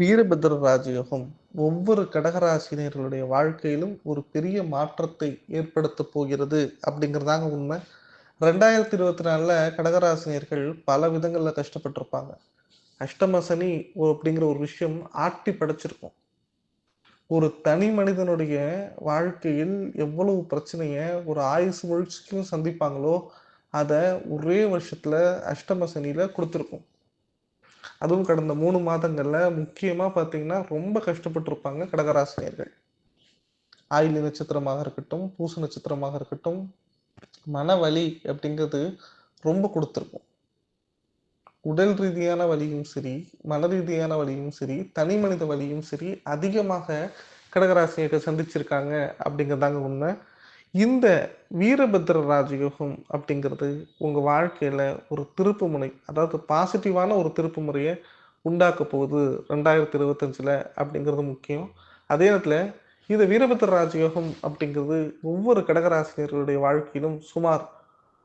வீரபத்ர ராஜயோகம் ஒவ்வொரு கடகராசினியர்களுடைய வாழ்க்கையிலும் ஒரு பெரிய மாற்றத்தை ஏற்படுத்த போகிறது அப்படிங்கிறதாங்க உண்மை. ரெண்டாயிரத்தி இருபத்தி நாலில் கடகராசினியர்கள் பல விதங்களில் கஷ்டப்பட்டிருப்பாங்க. அஷ்டம சனி அப்படிங்கிற ஒரு விஷயம் ஆட்டி படைச்சிருக்கும். ஒரு தனி மனிதனுடைய வாழ்க்கையில் எவ்வளவு பிரச்சனையை ஒரு ஆயுசு முழுச்சுக்கும் சந்திப்பாங்களோ அதை ஒரே வருஷத்தில் அஷ்டமசனியில் கொடுத்துருக்கும். அதுவும் கடந்த மூணு மாதங்களில் முக்கியமாக பார்த்தீங்கன்னா ரொம்ப கஷ்டப்பட்டிருப்பாங்க கடகராசினியர்கள். ஆயுள் நட்சத்திரமாக இருக்கட்டும் பூச நட்சத்திரமாக இருக்கட்டும் மன வலி அப்படிங்கிறது ரொம்ப கொடுத்துருக்கும். உடல் ரீதியான வலியும் சரி மன ரீதியான வலியும் சரி தனி மனித வலியும் சரி அதிகமாக கடகராசினியர்கள் சந்திச்சிருக்காங்க அப்படிங்கிறதாங்க உண்மை. இந்த வீரபத்ர ராஜயோகம் அப்படிங்கிறது உங்கள் வாழ்க்கையில் ஒரு திருப்பு முனை அதாவது பாசிட்டிவான ஒரு திருப்பு முறையை உண்டாக்க போகுது ரெண்டாயிரத்தி இருபத்தஞ்சில் அப்படிங்கிறது முக்கியம். அதே நேரத்தில் இந்த வீரபத்ர ராஜயோகம் அப்படிங்கிறது ஒவ்வொரு கடகராசினியர்களுடைய வாழ்க்கையிலும் சுமார்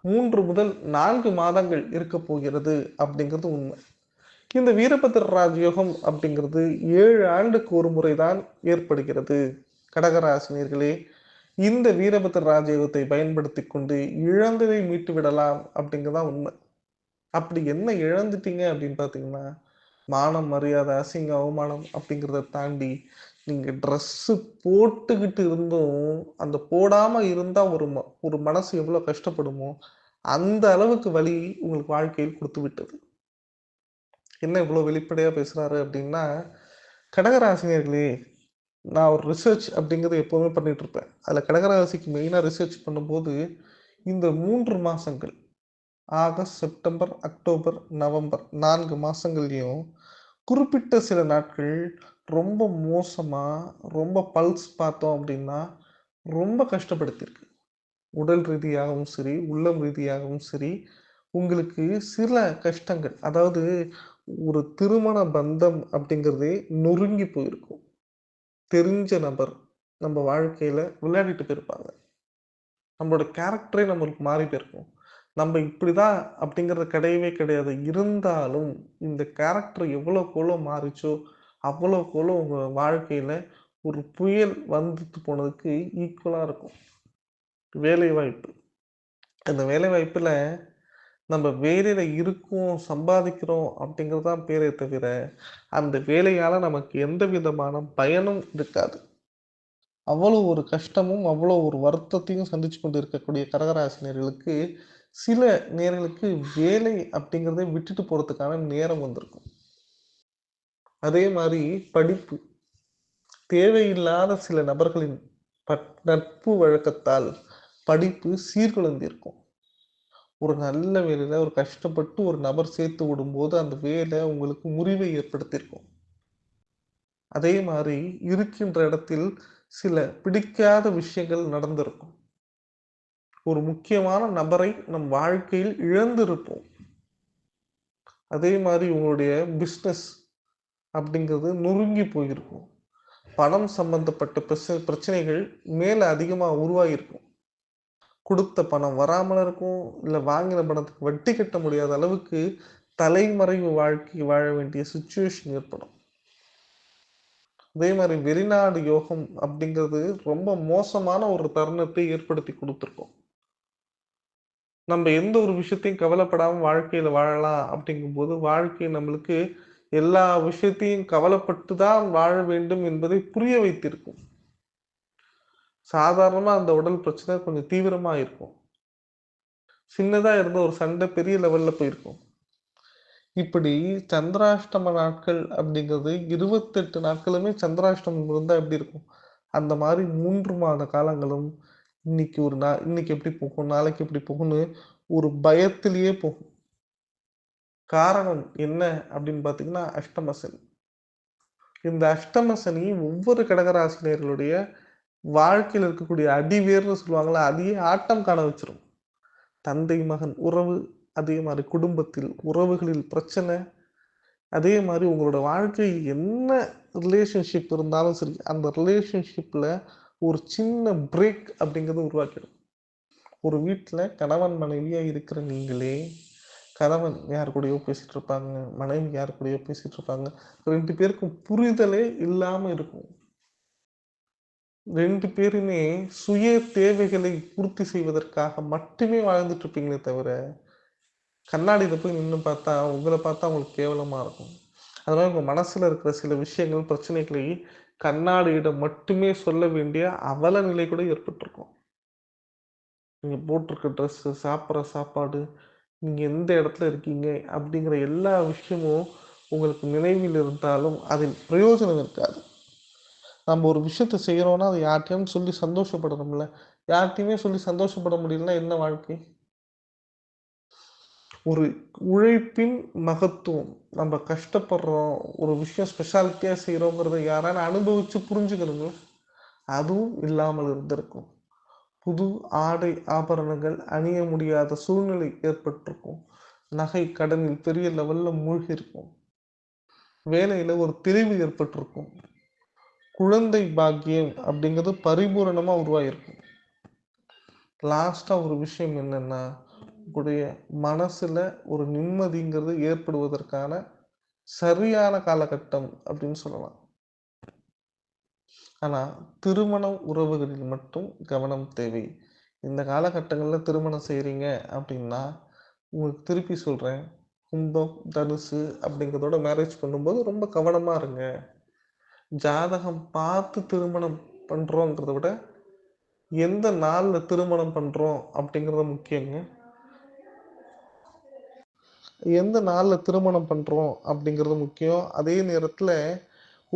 மூன்று முதல் நான்கு மாதங்கள் இருக்க போகிறது அப்படிங்கிறது உண்மை. இந்த வீரபத்ர ராஜயோகம் அப்படிங்கிறது ஏழு ஆண்டுக்கு ஒரு முறைதான் ஏற்படுகிறது. கடகராசினியர்களே இந்த வீரபத்ர ராஜயோகத்தை பயன்படுத்தி கொண்டு இழந்ததை மீட்டு விடலாம் அப்படிங்கிறதான் உண்மை. அப்படி என்ன இழந்துட்டீங்க அப்படின்னு பார்த்தீங்கன்னா மானம் மரியாதை அசிங்க அவமானம் அப்படிங்கிறத தாண்டி நீங்க ட்ரெஸ்ஸு போட்டுக்கிட்டு இருந்தும் அந்த போடாம இருந்தா ஒரு ம- ஒரு மனசு எவ்வளவு கஷ்டப்படுமோ அந்த அளவுக்கு வழி உங்களுக்கு வாழ்க்கையில் கொடுத்து விட்டது. என்ன இவ்வளவு வெளிப்படையா பேசுறாரு அப்படின்னா கடகராசினியர்களே நான் ஒரு ரிசர்ச் அப்படிங்கிறது எப்போவுமே பண்ணிகிட்ருப்பேன் இருப்பேன். அதில் கடகராசிக்கு மெயினாக ரிசர்ச் பண்ணும்போது இந்த மூன்று மாதங்கள் ஆகஸ்ட் செப்டம்பர் அக்டோபர் நவம்பர் நான்கு மாதங்கள்லேயும் குறிப்பிட்ட சில நாட்கள் ரொம்ப மோசமாக ரொம்ப பல்ஸ் பார்த்தோம் அப்படின்னா ரொம்ப கஷ்டப்படுத்தியிருக்கு. உடல் ரீதியாகவும் சரி உள்ளம் ரீதியாகவும் சரி உங்களுக்கு சில கஷ்டங்கள் அதாவது ஒரு திருமண பந்தம் அப்படிங்கிறதே நொறுங்கி போயிருக்கும். தெரிஞ்ச நபர் நம்ம வாழ்க்கையில் விளையாடிட்டு போயிருப்பாங்க. நம்மளோட கேரக்டரே நம்மளுக்கு மாறி போயிருக்கும். நம்ம இப்படி தான் அப்படிங்கிறது கிடையவே கிடையாது. இருந்தாலும் இந்த கேரக்டர் எவ்வளோ எவ்வளோ மாறிச்சோ அவ்வளோ எவ்வளோ உங்கள் வாழ்க்கையில் ஒரு புயல் வந்துட்டு போனதுக்கு ஈக்குவலாக இருக்கும். வேலைவாய்ப்பு. அந்த வேலைவாய்ப்பில் நம்ம வேலையில் இருக்கோம் சம்பாதிக்கிறோம் அப்படிங்கிறது தான் பேரே தவிர அந்த வேலையால் நமக்கு எந்த விதமான பயனும் இருக்காது. அவ்வளோ ஒரு கஷ்டமும் அவ்வளோ ஒரு வருத்தத்தையும் சந்திச்சு கொண்டு இருக்கக்கூடிய கடகராசினியர்களுக்கு சில நேர்களுக்கு வேலை அப்படிங்கிறத விட்டுட்டு போகிறதுக்கான நேரம் வந்திருக்கும். அதே மாதிரி படிப்பு. தேவையில்லாத சில நபர்களின் பட்- நட்பு வழக்கத்தால் படிப்பு சீர்குலைந்திருக்கும். ஒரு நல்ல வேலையில் ஒரு கஷ்டப்பட்டு ஒரு நபர் சேர்த்து விடும்போது அந்த வேலை உங்களுக்கு முறிவை ஏற்படுத்தியிருக்கும். அதே மாதிரி இருக்கின்ற இடத்தில் சில பிடிக்காத விஷயங்கள் நடந்திருக்கும். ஒரு முக்கியமான நபரை நம் வாழ்க்கையில் இழந்திருப்போம். அதே மாதிரி உங்களுடைய பிஸ்னஸ் அப்படிங்கிறது நொறுங்கி போயிருக்கும். பணம் சம்பந்தப்பட்ட பிரச்ச- பிரச்சனைகள் மேலே அதிகமாக உருவாகியிருக்கும். கொடுத்த பணம் வராமல் இருக்கும் இல்லை வாங்கின பணத்துக்கு வட்டி கட்ட முடியாத அளவுக்கு தலைமறைவு வாழ்க்கை வாழ வேண்டிய சுச்சுவேஷன் ஏற்படும். அதே மாதிரி வெளிநாடு யோகம் அப்படிங்கிறது ரொம்ப மோசமான ஒரு தருணத்தை ஏற்படுத்தி கொடுத்துருக்கோம். நம்ம எந்த ஒரு விஷயத்தையும் கவலைப்படாமல் வாழ்க்கையில் வாழலாம் அப்படிங்கும்போது வாழ்க்கை நம்மளுக்கு எல்லா விஷயத்தையும் கவலைப்பட்டு தான் வாழ வேண்டும் என்பதை புரிய வைத்திருக்கும். சாதாரணமாக அந்த உடல் பிரச்சனை கொஞ்சம் தீவிரமாக இருக்கும். சின்னதாக இருந்த ஒரு சண்டை பெரிய லெவலில் போயிருக்கும். இப்படி சந்திராஷ்டம நாட்கள் அப்படிங்கிறது இருபத்தெட்டு நாட்களுமே சந்திராஷ்டமம் இருந்தால் எப்படி இருக்கும்? அந்த மாதிரி மூன்று மாத காலங்களும் இன்னைக்கு ஒரு நா இன்னைக்கு எப்படி போகும்? நாளைக்கு எப்படி போகும்னு ஒரு பயத்திலேயே போகும். காரணம் என்ன அப்படின்னு பார்த்தீங்கன்னா அஷ்டம சனி. இந்த அஷ்டம சனி ஒவ்வொரு கடகராசினியர்களுடைய வாழ்க்கையில் இருக்கக்கூடிய அடிவேர்னு சொல்லுவாங்களா அதையே ஆட்டம் காண வச்சிடும் தந்தை மகன் உறவு அதே மாதிரி குடும்பத்தில் உறவுகளில் பிரச்சனை அதே மாதிரி உங்களோட வாழ்க்கை என்ன ரிலேஷன்ஷிப் இருந்தாலும் சரி அந்த ரிலேஷன்ஷிப்பில் ஒரு சின்ன பிரேக் அப்படிங்கிறது உருவாக்கிடும். ஒரு வீட்டில் கணவன் மனைவியாக இருக்கிற நீங்களே கணவன் யார் கூடயோ பேசிகிட்டு இருப்பாங்க மனைவி யார் கூடயோ பேசிகிட்டு இருப்பாங்க ரெண்டு பேருக்கும் புரிதலே இல்லாமல் இருக்கும். ரெண்டு பேருமே சுய தேவைகளை பூர்த்தி செய்வதற்காக மட்டுமே வாழ்ந்துட்டு இருப்பீங்களே தவிர கண்ணாடியில் போய் நின்று பார்த்தா உங்களை பார்த்தா உங்களுக்கு கேவலமாக இருக்கும். அதனால உங்கள் மனசில் இருக்கிற சில விஷயங்கள் பிரச்சனைகளை கண்ணாடியிடம் மட்டுமே சொல்ல வேண்டிய அவல நிலை கூட ஏற்பட்டிருக்கும். நீங்கள் போட்டிருக்க ட்ரெஸ்ஸு சாப்பிட்ற சாப்பாடு நீங்கள் எந்த இடத்துல இருக்கீங்க அப்படிங்கிற எல்லா விஷயமும் உங்களுக்கு நினைவில் இருந்தாலும் அதில் பிரயோஜனம் இருக்காது. நம்ம ஒரு விஷயத்த செய்கிறோன்னா அது யார்கிட்டயும் சொல்லி சந்தோஷப்படணும்ல. யார்கிட்டையுமே சொல்லி சந்தோஷப்பட முடியலன்னா என்ன வாழ்க்கை? ஒரு உழைப்பின் மகத்துவம். நம்ம கஷ்டப்படுறோம் ஒரு விஷயம் ஸ்பெஷாலிட்டியாக செய்கிறோங்கிறத யாரான அனுபவித்து புரிஞ்சுக்கணுங்களா அதுவும் இல்லாமல் இருந்திருக்கும். புது ஆடை ஆபரணங்கள் அணிய முடியாத சூழ்நிலை ஏற்பட்டிருக்கும். நகை கடனில் பெரிய லெவலில் மூழ்கி இருக்கும் வேலையில் ஒரு தெளிவு ஏற்பட்டிருக்கும். குழந்தை பாக்கியம் அப்படிங்கிறது பரிபூரணமாக உருவாகிருக்கும் லாஸ்ட்டாக ஒரு விஷயம் என்னென்னா உங்களுடைய மனசில் ஒரு நிம்மதிங்கிறது ஏற்படுவதற்கான சரியான காலகட்டம் அப்படின்னு சொல்லலாம். ஆனால் திருமண உறவுகளில் மட்டும் கவனம் தேவை. இந்த காலகட்டங்களில் திருமணம் செய்கிறீங்க அப்படின்னா உங்களுக்கு திருப்பி சொல்கிறேன் கும்பம் தனுசு அப்படிங்கிறதோட மேரேஜ் பண்ணும்போது ரொம்ப கவனமாக இருங்க. ஜாதகம் பார்த்து திருமணம் பண்ணுறோங்கிறத விட எந்த நாளில் திருமணம் பண்ணுறோம் அப்படிங்கிறது முக்கியங்க. எந்த நாளில் திருமணம் பண்ணுறோம் அப்படிங்கிறது முக்கியம். அதே நேரத்தில்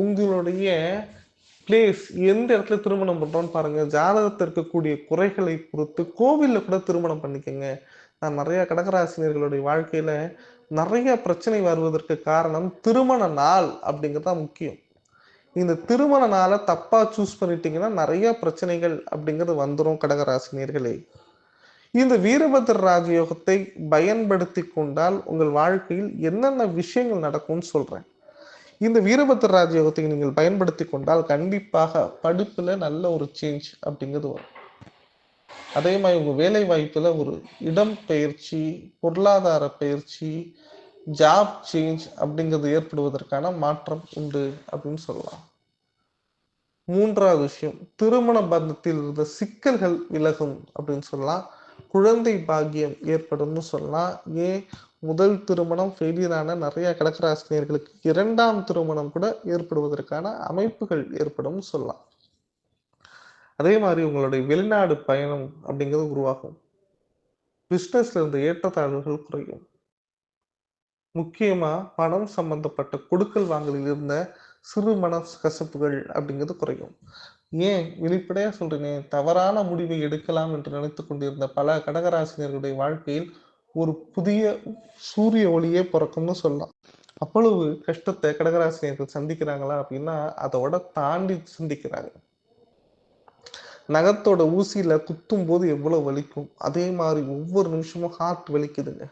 உங்களுடைய பிளேஸ் எந்த இடத்துல திருமணம் பண்ணுறோன்னு பாருங்கள் ஜாதகத்தில் இருக்கக்கூடிய குறைகளை பொறுத்து கோவிலில் கூட திருமணம் பண்ணிக்கோங்க. நான் நிறையா கடகராசினியர்களுடைய வாழ்க்கையில் நிறைய பிரச்சனை வருவதற்கு காரணம் திருமண நாள் அப்படிங்கிறது தான் முக்கியம். இந்த திருமண நாளை தப்பாக சூஸ் பண்ணிட்டீங்கன்னா நிறைய பிரச்சனைகள் அப்படிங்கிறது வந்துடும் கடகராசினியர்களே. இந்த வீரபத்ர ராஜயோகத்தை பயன்படுத்தி கொண்டால் உங்கள் வாழ்க்கையில் என்னென்ன விஷயங்கள் நடக்கும்னு சொல்றேன். இந்த வீரபத்ர ராஜயோகத்தை நீங்கள் பயன்படுத்தி கொண்டால் கண்டிப்பாக படிப்புல நல்ல ஒரு சேஞ்ச் அப்படிங்கிறது வரும். அதே மாதிரி உங்க வேலை வாய்ப்புல ஒரு இடம் பயிற்சி பொருளாதார பயிற்சி ஜாப் சேஞ்ச் அப்படிங்கிறது ஏற்படுவதற்கான மாற்றம் உண்டு அப்படின்னு சொல்லலாம். மூன்றாவது விஷயம் திருமண பந்தத்தில் இருந்த சிக்கல்கள் விலகும் அப்படின்னு சொல்லலாம். குழந்தை பாக்கியம் ஏற்படும்னு சொல்லலாம். ஏன்? முதல் திருமணம் ஃபெயிலியரான நிறைய கடற்கராசினியர்களுக்கு இரண்டாம் திருமணம் கூட ஏற்படுவதற்கான அமைப்புகள் ஏற்படும் சொல்லலாம். அதே மாதிரி உங்களுடைய வெளிநாடு பயணம் அப்படிங்கிறது உருவாகும். பிஸ்னஸ்ல இருந்த ஏற்றத்தாழ்வுகள் குறையும். முக்கியமாக பணம் சம்பந்தப்பட்ட கொடுக்கல் வாங்கலில் இருந்த சிறு மன கசப்புகள் அப்படிங்கிறது குறையும். ஏன்? வெளிப்படையாக சொல்றேனே தவறான முடிவை எடுக்கலாம் என்று நினைத்து கொண்டிருந்த பல கடகராசினியர்களுடைய வாழ்க்கையில் ஒரு புதிய சூரிய ஒளியே பிறக்கும்னு சொல்லலாம். அவ்வளவு கஷ்டத்தை கடகராசினியர்கள் சந்திக்கிறாங்களா அப்படின்னா அதோட தாண்டி சந்திக்கிறாங்க. நகத்தோட ஊசியில குத்தும் போது எவ்வளவு வலிக்கும்? அதே மாதிரி ஒவ்வொரு நிமிஷமும் ஹார்ட் வலிக்குதுங்க.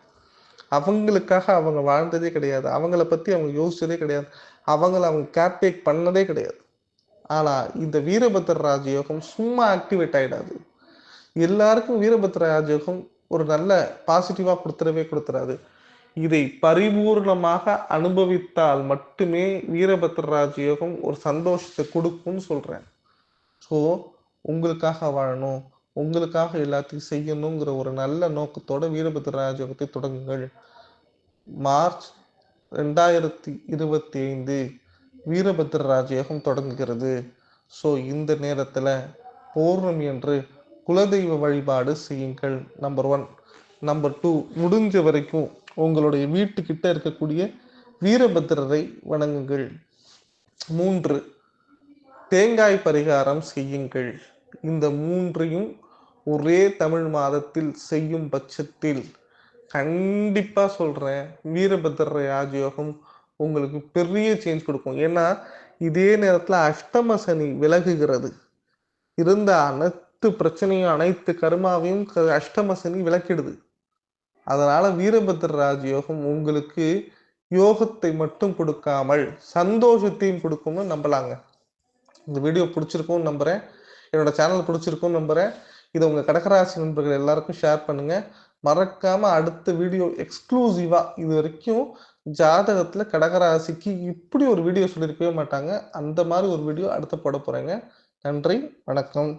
அவங்களுக்காக அவங்க வாழ்ந்ததே கிடையாது. அவங்கள பற்றி அவங்க யோசிச்சதே கிடையாது. அவங்கள அவங்க கேப்டேக் பண்ணதே கிடையாது. ஆனால் இந்த வீரபத்ர ராஜயோகம் சும்மா ஆக்டிவேட் ஆகிடாது எல்லாருக்கும் வீரபத்ர ராஜயோகம் ஒரு நல்ல பாசிட்டிவாக கொடுத்துடவே கொடுத்துறாது இதை பரிபூர்ணமாக அனுபவித்தால் மட்டுமே வீரபத்ர ராஜயோகம் ஒரு சந்தோஷத்தை கொடுக்கும்னு சொல்கிறேன் ஸோ உங்களுக்காக வாழணும். உங்களுக்காக எல்லாத்தையும் செய்யணுங்கிற ஒரு நல்ல நோக்கத்தோட வீரபத்ர ராஜயோகத்தை தொடங்குங்கள். மார்ச் ரெண்டாயிரத்தி இருபத்தி ஐந்து வீரபத்ர ராஜயோகம் தொடங்குகிறது. ஸோ இந்த நேரத்தில் பௌர்ணமி என்று குலதெய்வ வழிபாடு செய்யுங்கள் நம்பர் ஒன் நம்பர் டூ முடிஞ்ச வரைக்கும் உங்களுடைய வீட்டுக்கிட்ட இருக்கக்கூடிய வீரபத்திரரை வணங்குங்கள். மூன்று தேங்காய் பரிகாரம் செய்யுங்கள். இந்த மூன்றையும் ஒரே தமிழ் மாதத்தில் செய்யும் பட்சத்தில் கண்டிப்பாக சொல்கிறேன் வீரபத்திர ராஜயோகம் உங்களுக்கு பெரிய சேஞ்ச் கொடுக்கும். ஏன்னா இதே நேரத்தில் அஷ்டம சனி விலகுகிறது. இருந்த அனைத்து பிரச்சனையும் அனைத்து கருமாவையும் அஷ்டம சனி விளக்கிடுது. அதனால் வீரபத்ர ராஜயோகம் உங்களுக்கு யோகத்தை மட்டும் கொடுக்காமல் சந்தோஷத்தையும் கொடுக்கும்னு நம்பலாங்க. இந்த வீடியோ பிடிச்சிருக்கும்னு நம்புகிறேன் என்னோட சேனல் பிடிச்சிருக்கும்னு நம்புகிறேன் இதை உங்கள் கடகராசி நண்பர்கள் எல்லாருக்கும் ஷேர் பண்ணுங்கள் மறக்காமல் அடுத்த வீடியோ எக்ஸ்க்ளூசிவாக இது வரைக்கும் ஜாதகத்தில் கடகராசிக்கு இப்படி ஒரு வீடியோ சொல்லியிருக்கவே மாட்டாங்க. அந்த மாதிரி ஒரு வீடியோ அடுத்து போட போகிறேங்க நன்றி வணக்கம்.